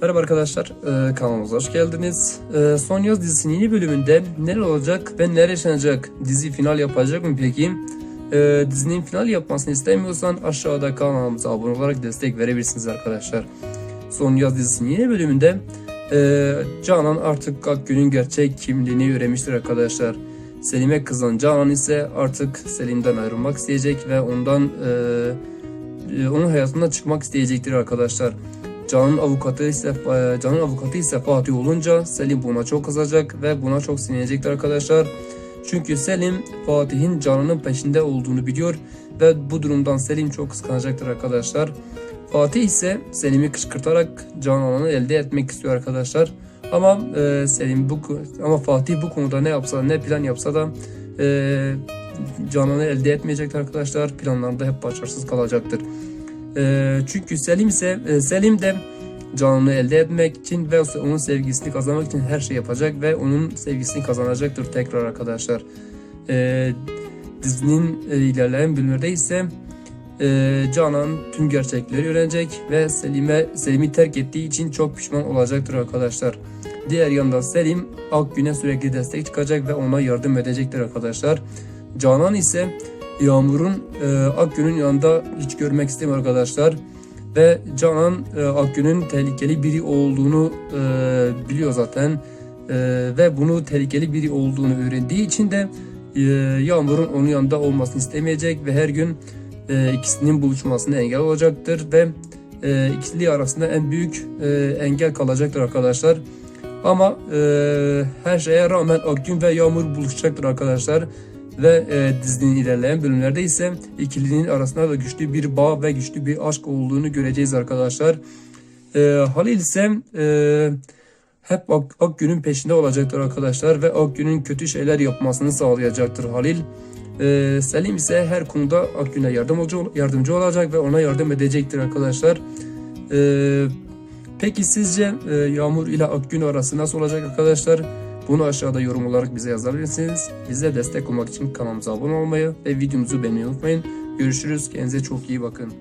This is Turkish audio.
Merhaba arkadaşlar, e, kanalımıza hoş geldiniz. E, Son Yaz dizisinin yeni bölümünde neler olacak ve neler yaşanacak? Dizi final yapacak mı peki? E, dizinin final yapmasını istemiyorsan aşağıda kanalımıza abone olarak destek verebilirsiniz arkadaşlar. Son Yaz dizisinin yeni bölümünde Canan artık Akgün'ün gerçek kimliğini öğrenmiştir arkadaşlar. Selim'e kızan Canan ise artık Selim'den ayrılmak isteyecek ve ondan onun hayatından çıkmak isteyecektir arkadaşlar. Can'ın avukatı ise e, Can'ın avukatı ise Fatih olunca Selim buna çok kızacak ve buna çok sinirlenecektir arkadaşlar. Çünkü Selim Fatih'in Can'ın peşinde olduğunu biliyor ve bu durumdan Selim çok kıskanacaktır arkadaşlar. Fatih ise Selim'i kışkırtarak Canan'ı elde etmek istiyor arkadaşlar. Ama e, Selim bu ama Fatih bu konuda ne yapsa ne plan yapsa da e, Canan'ı elde etmeyecektir arkadaşlar. Planlarında hep başarısız kalacaktır. E, çünkü Selim ise e, Selim de Canan'ı elde etmek için ve onun sevgisini kazanmak için her şey yapacak ve onun sevgisini kazanacaktır tekrar arkadaşlar. E, dizinin e, ilerleyen bölümlerde ise e, Canan tüm gerçekleri öğrenecek ve Selim'e Selim'i terk ettiği için çok pişman olacaktır arkadaşlar. Diğer yanda Selim Akgün'e sürekli destek çıkacak ve ona yardım edecektir arkadaşlar. Canan ise Yağmur'un e, Akgün'ün yanında hiç görmek istemiyor arkadaşlar. Ve Canan e, Akgün'ün tehlikeli biri olduğunu e, biliyor zaten. E, ve bunu tehlikeli biri olduğunu öğrendiği için de e, Yağmur'un onun yanında olmasını istemeyecek ve her gün e, ikisinin buluşmasına engel olacaktır ve e, ikili arasında en büyük e, engel kalacaktır arkadaşlar. Ama e, her şeye rağmen Akgün ve Yağmur buluşacaktır arkadaşlar. Ve e, dizinin ilerleyen bölümlerde ise ikilinin arasında da güçlü bir bağ ve güçlü bir aşk olduğunu göreceğiz arkadaşlar. E, Halil ise e, hep Ak- Akgün'ün peşinde olacaktır arkadaşlar ve Akgün'ün kötü şeyler yapmasını sağlayacaktır Halil. E, Selim ise her konuda Akgün'e yardımcı, yardımcı olacak ve ona yardım edecektir arkadaşlar. E, peki sizce e, Yağmur ile Akgün arası nasıl olacak arkadaşlar? Bunu aşağıda yorum olarak bize yazabilirsiniz. Bize destek olmak için kanalımıza abone olmayı ve videomuzu beğenmeyi unutmayın. Görüşürüz. Kendinize çok iyi bakın.